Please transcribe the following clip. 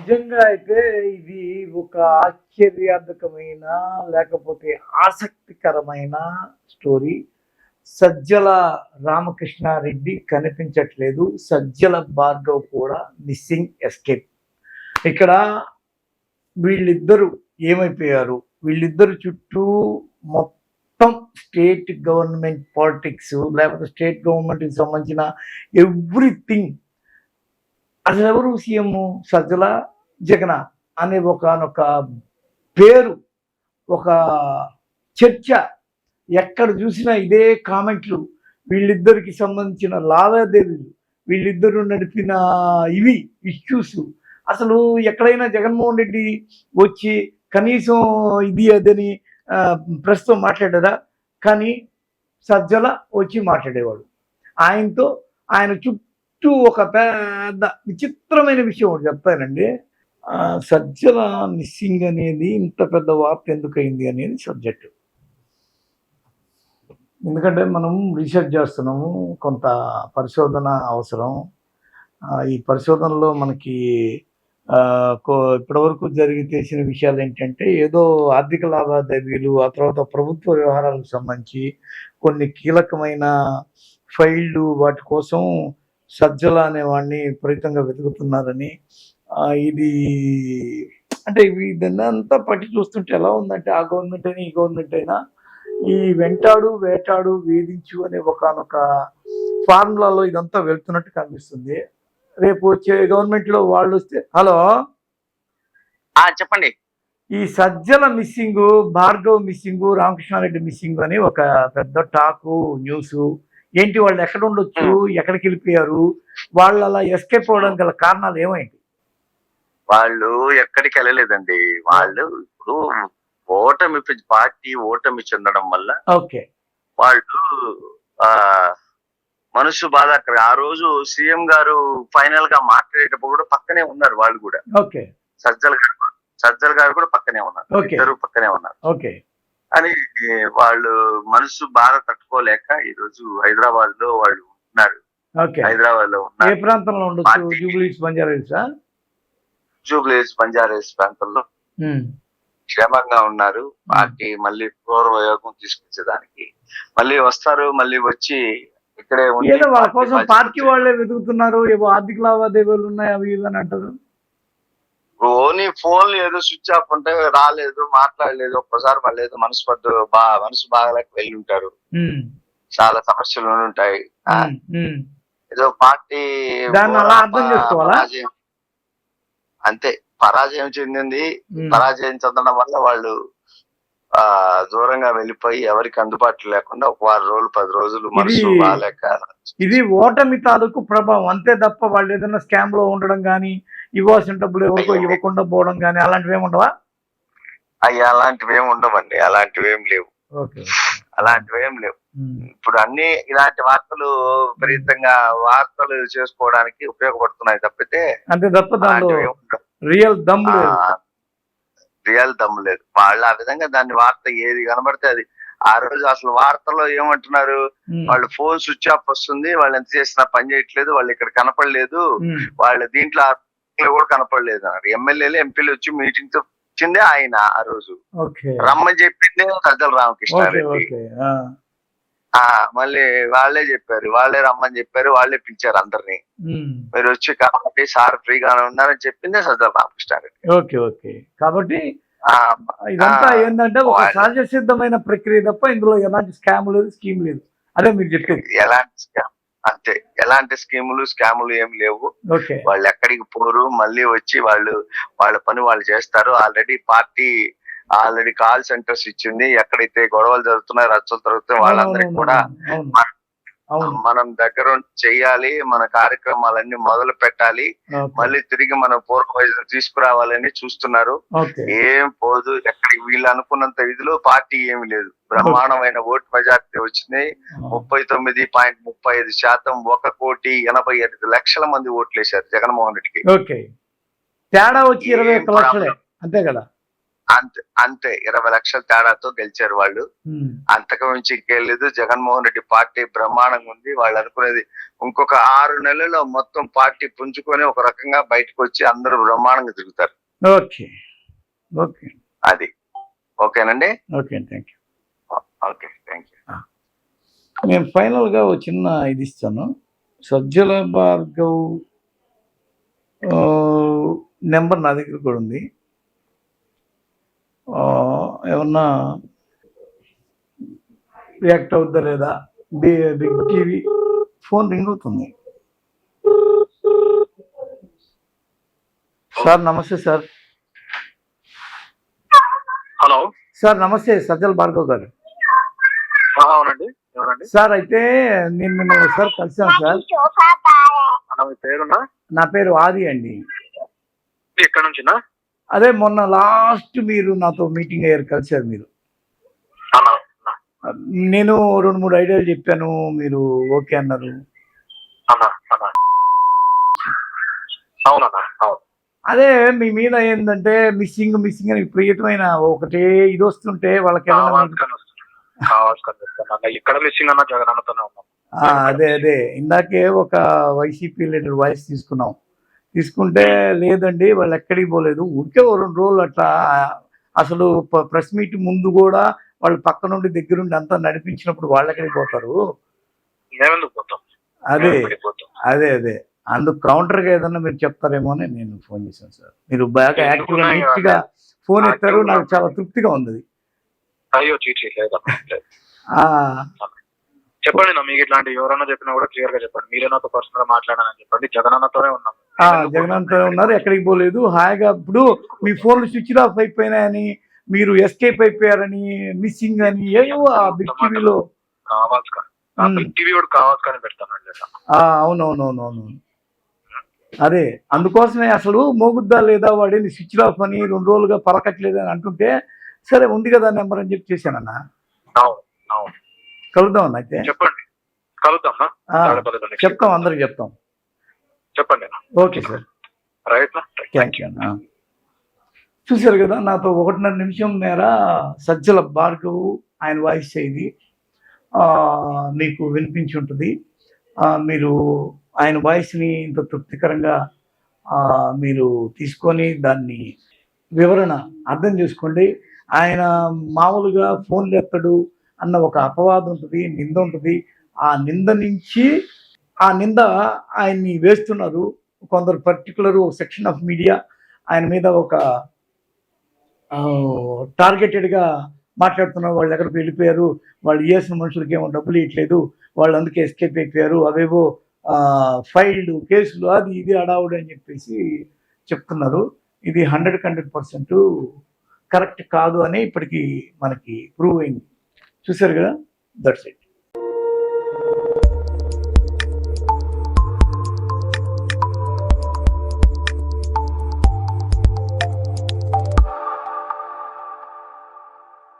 నిజంగా అయితే ఇది ఒక ఆశ్చర్యార్థకమైన లేకపోతే ఆసక్తికరమైన స్టోరీ. సజ్జల రామకృష్ణారెడ్డి కనిపించట్లేదు. సజ్జల భార్గవ్ కూడా మిస్సింగ్ ఎస్కేప్. ఇక్కడ వీళ్ళిద్దరూ ఏమైపోయారు? వీళ్ళిద్దరు చుట్టూ మొత్తం స్టేట్ గవర్నమెంట్ పాలిటిక్స్ లేకపోతే స్టేట్ గవర్నమెంట్కి సంబంధించిన ఎవ్రీథింగ్. అసలు ఎవరు సీఎం? సజ్జల? జగన అనే ఒకనొక పేరు ఒక చర్చ ఎక్కడ చూసినా ఇదే కామెంట్లు. వీళ్ళిద్దరికి సంబంధించిన లావాదేవీలు వీళ్ళిద్దరూ నడిపిన ఇవి ఇష్యూస్ అసలు ఎక్కడైనా జగన్మోహన్ రెడ్డి వచ్చి కనీసం ఇది అదని ప్రస్తుతం మాట్లాడారా కానీ సజ్జల వచ్చి మాట్లాడేవాడు. ఆయనతో ఆయన చుట్టూ ఒక పెద్ద విచిత్రమైన విషయం ఒకటి చెప్తానండి. సజ్జల మిస్సింగ్ అనేది ఇంత పెద్ద వార్త ఎందుకైంది అనేది సబ్జెక్టు. ఎందుకంటే మనం రీసెర్చ్ చేస్తున్నాము కొంత పరిశోధన అవసరం. ఈ పరిశోధనలో మనకి ఇప్పటివరకు జరిగి తెలిసిన విషయాలు ఏంటంటే ఏదో ఆర్థిక లావాదేవీలు ఆ తర్వాత ప్రభుత్వ వ్యవహారాలకు సంబంధించి కొన్ని కీలకమైన ఫైళ్ళు వాటి కోసం సజ్జల అనేవాడిని విపరీతంగా వెతుకుతున్నారని ఇది అంటే ఇదన్నీ అంతా పట్టి చూస్తుంటే ఎలా ఉందంటే ఆ గవర్నమెంట్ అయినా ఈ గవర్నమెంట్ అయినా ఈ వెంటాడు వేటాడు వేధించు అనే ఒకనొక ఫార్ములాలో ఇదంతా వెళ్తున్నట్టు కనిపిస్తుంది. రేపు వచ్చే గవర్నమెంట్లో వాళ్ళు వస్తే హలో? చెప్పండి. ఈ Sajjala missing Bhargav missing Ramakrishna Reddy missing అని ఒక పెద్ద టాకు న్యూస్. ఏంటి వాళ్ళు ఎక్కడ ఉండొచ్చు ఎక్కడికి వెళ్ళిపోయారు? వాళ్ళు అలా ఎస్కేప్ అవ్వడం గల కారణాలు ఏమైంది వాళ్ళు ఎక్కడికి వెళ్ళలేదండి. వాళ్ళు ఇప్పుడు ఓటమి పార్టీ ఓటమి చెందడం వల్ల ఓకే. వాళ్ళు ఆ మనసు బాధ అక్కడ. ఆ రోజు సీఎం గారు ఫైనల్గా మాట్లాడేటప్పుడు కూడా పక్కనే ఉన్నారు వాళ్ళు కూడా. ఓకే. సజ్జల్ గారు సజ్జల్ గారు కూడా పక్కనే ఉన్నారు. ఇద్దరు పక్కనే ఉన్నారు. ఓకే. అని వాళ్ళు మనసు బాధ తట్టుకోలేక ఈ రోజు హైదరాబాద్లో వాళ్ళు ఉన్నారు. హైదరాబాద్లో ఏ ఉన్నారు ప్రాంతంలో ఉండొచ్చు? జూబ్లీస్ బంజారా జూబ్లీస్ బంజారాస్ ప్రాంతంలో క్షేమంగా ఉన్నారు. పార్టీ మళ్ళీ పూర్వయోగం తీసుకొచ్చేదానికి. మళ్ళీ వస్తారు మళ్ళీ వచ్చి ఇక్కడే ఏదో వాళ్ళ కోసం పార్టీ వాళ్ళే వెతుకుతున్నారు ఏవో ఆర్థిక లావాదేవీలు ఉన్నాయి అవి ఇవి అని అంటారు. ఓన్లీ ఫోన్లు ఏదో స్విచ్ ఆఫ్ ఉంటే రాలేదు మాట్లాడలేదు ఒక్కసారి మళ్ళీ ఏదో మనసు పడ్డు బా మనసు బాగలేక వెళ్ళి ఉంటారు. చాలా సమస్యలు ఉంటాయి. ఏదో పార్టీ అలా అర్థం చేసుకోవాలా? అంతే పరాజయం చెందింది. పరాజయం చెందడం వల్ల వాళ్ళు ఆ దూరంగా వెళ్ళిపోయి ఎవరికి అందుబాటులో లేకుండా ఒక వారం రోజులు పది రోజులు మనసు ఇది- బాగాలేక ఇది ఓటమి తాలూకు ప్రభావం. అంతే తప్ప వాళ్ళు ఏదైనా స్కామ్లో ఉండడం కానీ ఇవ్వాల్సిన డబ్బులు ఎవరికో. ఇవ్వకుండా పోవడం కానీ అలాంటివి ఏమి ఉండవా? అయ్యి అలాంటివి ఏమి ఉండవండి. అలాంటివి ఏం లేవు. అలాంటివి ఏం లేవు. ఇప్పుడు అన్ని ఇలాంటి వార్తలు విపరీతంగా వార్తలు చేసుకోవడానికి ఉపయోగపడుతున్నాయి తప్పితే అంతే తప్ప. రియల్ దమ్ రియల్ దమ్ము లేదు. వాళ్ళు ఆ విధంగా దాన్ని వార్త ఏది కనబడితే అది. ఆ రోజు అసలు వార్తలో ఏమంటున్నారు? వాళ్ళు ఫోన్ స్విచ్ ఆఫ్ వస్తుంది. వాళ్ళు ఎంత చేసినా పని చేయట్లేదు. వాళ్ళు ఇక్కడ కనపడలేదు. వాళ్ళ దీంట్లో కూడా కనపడలేదు అన్నారు. ఎమ్మెల్యేలు ఎంపీలు వచ్చి మీటింగ్తో వచ్చిందే ఆయన ఆ రోజు. రమ్మని చెప్పిందే సజ్జల రామకృష్ణారెడ్డి. ఆ, మళ్ళీ వాళ్ళే చెప్పారు వాళ్ళే రమ్మని చెప్పారు వాళ్ళే పిలిచారు అందరినీ. మీరు వచ్చి కాబట్టి సార్ ఫ్రీగానే ఉన్నారని చెప్పిందే సజ్జల రామకృష్ణారెడ్డి. Okay okay. కాబట్టి ఇదంతా ఏంటంటే ఒక సహజ సిద్ధమైన ప్రక్రియ తప్ప ఇందులో ఎలాంటి స్కామ్ లేదు స్కీమ్ లేదు. అదే మీరు చెప్పేది. ఎలాంటి స్కామ్ అంతే. ఎలాంటి స్కీములు స్కాములు ఏం లేవు. వాళ్ళు ఎక్కడికి పోరు. మళ్ళీ వచ్చి వాళ్ళు వాళ్ళ పని వాళ్ళు చేస్తారు. Already party already call centres ఇచ్చింది. ఎక్కడైతే గొడవలు జరుగుతున్నాయి రచ్చలు జరుగుతున్నాయి వాళ్ళందరికీ కూడా మన- దగ్గర ఉండి చెయ్యాలి మన కార్యక్రమాలన్నీ మొదలు పెట్టాలి మళ్ళీ తిరిగి మన పూర్వ వయసు తీసుకురావాలని చూస్తున్నారు. ఏం పోదు ఎక్కడికి వీళ్ళు అనుకున్నంత విధిలో పార్టీ ఏమి లేదు. బ్రహ్మాండమైన ఓటు మెజార్టీ వచ్చింది. ముప్పై తొమ్మిది పాయింట్ ముప్పై ఐదు శాతం ఒక కోటి ఎనభై ఐదు లక్షల మంది ఓట్లు వేశారు జగన్మోహన్ రెడ్డికి. తేడా వచ్చి ఇరవై ఒక్క లక్షలే అంతే కదా? అంతే అంతే. ఇరవై లక్షల తేడాతో గెలిచారు వాళ్ళు. అంతకు మించి ఇంకేం జగన్మోహన్ రెడ్డి పార్టీ బ్రహ్మాండంగా ఉంది. వాళ్ళు అనుకునేది ఇంకొక ఆరు నెలల్లో మొత్తం పార్టీ పుంజుకొని ఒక రకంగా బయటకు వచ్చి అందరూ బ్రహ్మాండంగా తిరుగుతారు. ఓకే. ఓకే. అది. ఓకేనండి? Okay. Thank you. Okay. Thank you. నేను ఫైనల్గా ఒక చిన్న ఇది ఇస్తాను. సజ్జల భార్గవ్ నెంబర్ నా దగ్గర కూడా ఉంది. ఏమన్నా రియాక్ట్ అవుద్దా లేదా? బిగ్ టీవీ ఫోన్ రింగ్ అవుతుంది. సార్ నమస్తే సార్. హలో. సార్ నమస్తే సజ్జల భార్గవ్ గారు. అవునండి. ఎవరండి? సార్ అయితే నేను మిమ్మల్ని ఒకసారి కలిసాను సార్. నా పేరు ఆది అండి. ఎక్కడి నుంచినా? అదే మొన్న లాస్ట్ మీరు నాతో మీటింగ్ అయ్యారు కలిసారు మీరు. నేను రెండు మూడు ఐడియాలు చెప్పాను మీరు ఓకే అన్నారు. అదే మీ మీద ఏంటంటే మిస్సింగ్ మిస్సింగ్ అని విపరీతమైన ఒకటే ఇది వస్తుంటే వాళ్ళకి ఇక్కడ మిస్సింగ్ అన్న జగన్ అదే అదే. ఇందాకే ఒక వైసీపీ లీడర్ వాయిస్ తీసుకున్నాం. తీసుకుంటే లేదండి వాళ్ళు ఎక్కడికి పోలేదు. ఊరికే ఓ రెండు రోజులు అట్లా అసలు ప్రెస్ మీట్ ముందు కూడా వాళ్ళు పక్క నుండి దగ్గరుండి అంతా నడిపించినప్పుడు వాళ్ళు ఎక్కడికి పోతారు? అదే అదే అదే. అందుకు కౌంటర్గా ఏదన్నా మీరు చెప్తారేమో అని నేను ఫోన్ చేశాను సార్. మీరు బాగా యాక్టివ్గా ఎందుకున్నా నీట్గా ఫోన్ ఎత్తారు నాకు చాలా తృప్తిగా ఉంది. చెప్పండి మీకు ఇట్లాంటి ఎవరన్నా చెప్పినా కూడా క్లియర్గా చెప్పండి. మీరే నాతో పర్సనల్గా మాట్లాడానని చెప్పండి. జగన్ అన్నతోనే ఉన్నాం. జగనంతో ఉన్నారు ఎక్కడికి పోలేదు. హాయిగా ఇప్పుడు మీ ఫోన్లు స్విచ్ ఆఫ్ అయిపోయినాయని మీరు ఎస్కేప్ అయిపోయారని మిస్సింగ్ అని ఏవో ఆ బిగ్ టీవీలో అవునవునవునవును. అదే అందుకోసమే అసలు మోగుద్దా లేదా వాడేది స్విచ్ ఆఫ్ అని రెండు రోజులుగా పలకట్లేదు అని అంటుంటే సరే ఉంది కదా నెంబర్ అని చెప్పి చేశానన్న? కలుద్దాం అన్న అయితే? చెప్పండి. కలుద్దాం చెప్తాం అందరికి చెప్తాం. చెప్పండి okay sir. Right thank you అన్న చూశారు కదా నాతో ఒకటిన్నర నిమిషం మేర సజ్జల భార్గవ్ ఆయన వాయిస్ ఇది. మీకు వినిపించి ఉంటుంది. మీరు ఆయన వాయిస్ని ఇంత తృప్తికరంగా మీరు తీసుకొని దాన్ని వివరణ అర్థం చేసుకోండి. ఆయన మామూలుగా ఫోన్లు ఎత్తడు అన్న ఒక అపవాదం ఉంటుంది నింద ఉంటుంది. ఆ నింద నుంచి ఆ నింద ఆయన్ని వేస్తున్నారు. కొందరు పర్టికులర్ సెక్షన్ ఆఫ్ మీడియా ఆయన మీద ఒక టార్గెటెడ్గా మాట్లాడుతున్నారు. వాళ్ళు ఎక్కడికి వెళ్ళిపోయారు. వాళ్ళు చేసిన మనుషులకి ఏమో డబ్బులు ఇవ్వట్లేదు. వాళ్ళు అందుకే ఎస్కేప్ అయిపోయారు అవేవో ఫైల్డ్ కేసులు అది ఇది అడావుడు అని చెప్పేసి చెప్తున్నారు. ఇది హండ్రెడ్ హండ్రెడ్ పర్సెంట్ కరెక్ట్ కాదు అని ఇప్పటికీ మనకి ప్రూవ్ అయింది. చూసారు కదా? That's it